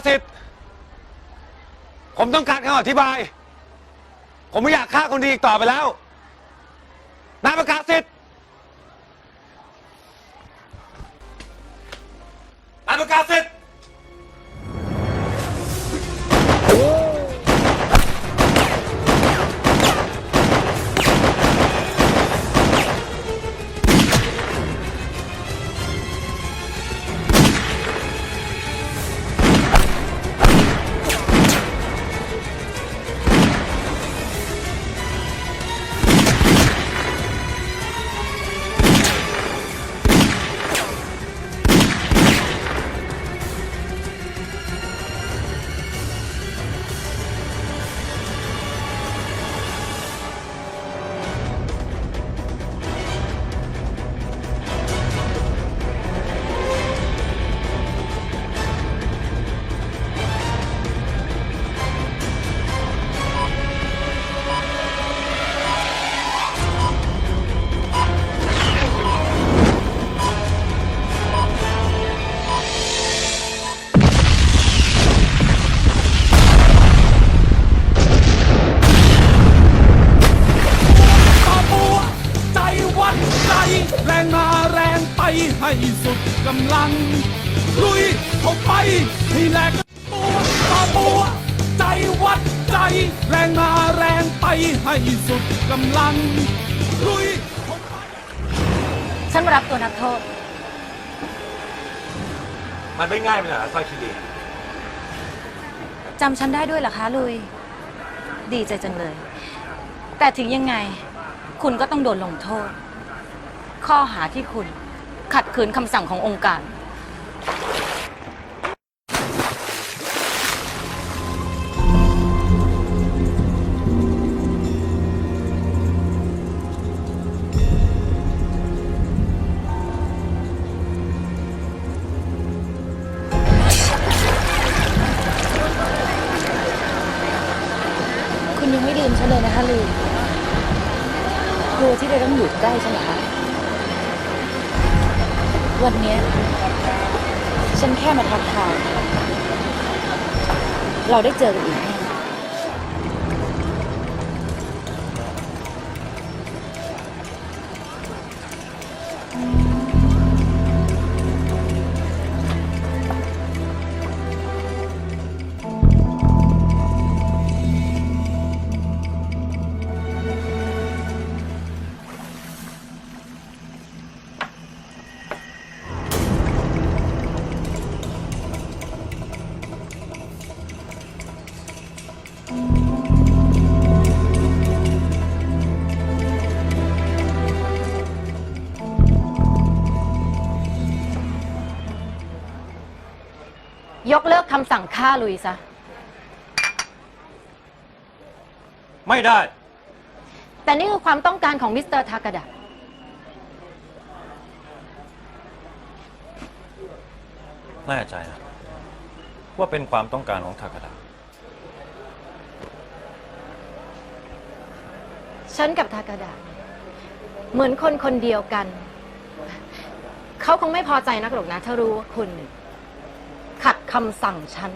ายประกาศสิทธิ์ ผมต้องการคำอธิบาย ผมไม่อยากฆ่าคนดีอีกต่อไปแล้ว นายประกาศสิทธิ์นายประกาศสิทธิ์ กำลัง ลุยเข้าไปให้แรงบัวต่อบัว ใจวัดใจ แรงมาแรงไปให้สุดกำลัง ลุยเข้าไป ฉันมารับตัวนักโทษ มันไม่ง่ายไปหน่อยเหรอสร้อยคิรีจำฉันได้ด้วยเหรอคะ ลุย ดีใจจังเลย แต่ถึงยังไง คุณก็ต้องโดนลงโทษ ข้อหาที่คุณ ขัดขืนคำสั่งขององค์การ คุณยังไม่ลืมฉันเลยนะคะลุยกลัวที่จะต้องอยู่ใกล้ฉันเหรอคะ วันนี้ฉันแค่มาทักทาย เราได้เจอกันอีก ยกเลิกคำสั่งฆ่าลุยซะ ไม่ได้ แต่นี่คือความต้องการของมิสเตอร์ทากาดะ แน่ใจนะว่าเป็นความต้องการของทากาดะฉันกับทากาดะ เหมือนคนคนเดียวกัน เขาคงไม่พอใจนักหรอกนะ ถ้ารู้ว่าคุณขัด คำสั่งฉัน